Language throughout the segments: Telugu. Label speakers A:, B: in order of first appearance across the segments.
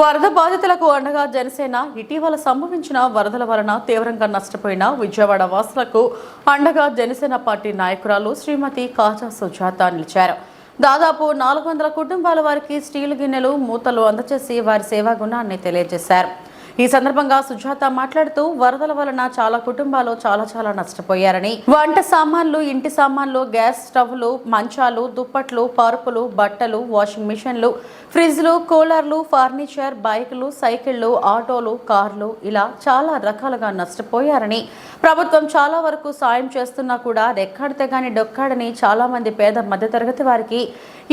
A: వరద బాధితులకు అండగా జనసేన ఇటీవల సంభవించిన వరదల వలన తీవ్రంగా నష్టపోయిన విజయవాడ వాసులకు అండగా జనసేన పార్టీ నాయకురాలు శ్రీమతి కాజా సుజాత నిలిచారు. దాదాపు నాలుగు వందల కుటుంబాల వారికి స్టీల్ గిన్నెలు మూతలు అందజేసి వారి సేవా గుణాన్ని తెలియజేశారు. ఈ సందర్భంగా సుజాత మాట్లాడుతూ వరదల వలన చాలా కుటుంబాలు చాలా చాలా నష్టపోయారని. వంట సామాన్లు ఇంటి సామాన్లు గ్యాస్ స్టవ్లు మంచాలు దుప్పట్లు పరుపులు బట్టలు వాషింగ్ మిషన్లు ఫ్రిడ్జ్లు కూలర్లు ఫర్నిచర్ బైకులు సైకిళ్ళు ఆటోలు కార్లు ఇలా చాలా రకాలుగా నష్టపోయారని. ప్రభుత్వం చాలా వరకు సాయం చేస్తున్నా కూడా రెక్కాడితే గాని డొక్కాడని చాలా మంది పేద మధ్యతరగతి వారికి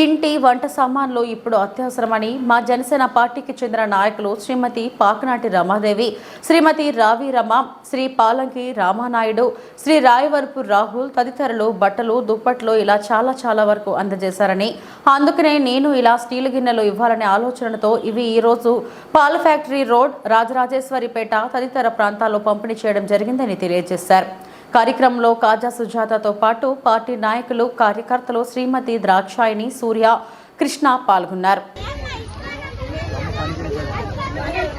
A: ఇంటి వంట సామాన్లు ఇప్పుడు అత్యవసరమని మా జనసేన పార్టీకి చెందిన నాయకులు శ్రీమతి పాకనాటి రమాదేవి శ్రీమతి రావి రమ శ్రీ పాలంకి రామానాయుడు శ్రీ రాయవరపు రాహుల్ తదితరులు బట్టలు దుప్పట్లు ఇలా చాలా చాలా వరకు అందజేశారని అందుకనే నేను ఇలా స్టీల్ గిన్నెలు ఇవ్వాలనే ఆలోచనతో ఇవి ఈ రోజు పాల ఫ్యాక్టరీ రోడ్ రాజరాజేశ్వరిపేట తదితర ప్రాంతాల్లో పంపిణీ చేయడం జరిగిందని తెలియజేశారు. కార్యక్రమంలో కాజా సుజాతతో పాటు పార్టీ నాయకులు కార్యకర్తలు శ్రీమతి ద్రాక్షాయిని సూర్య కృష్ణ పాల్గొన్నారు.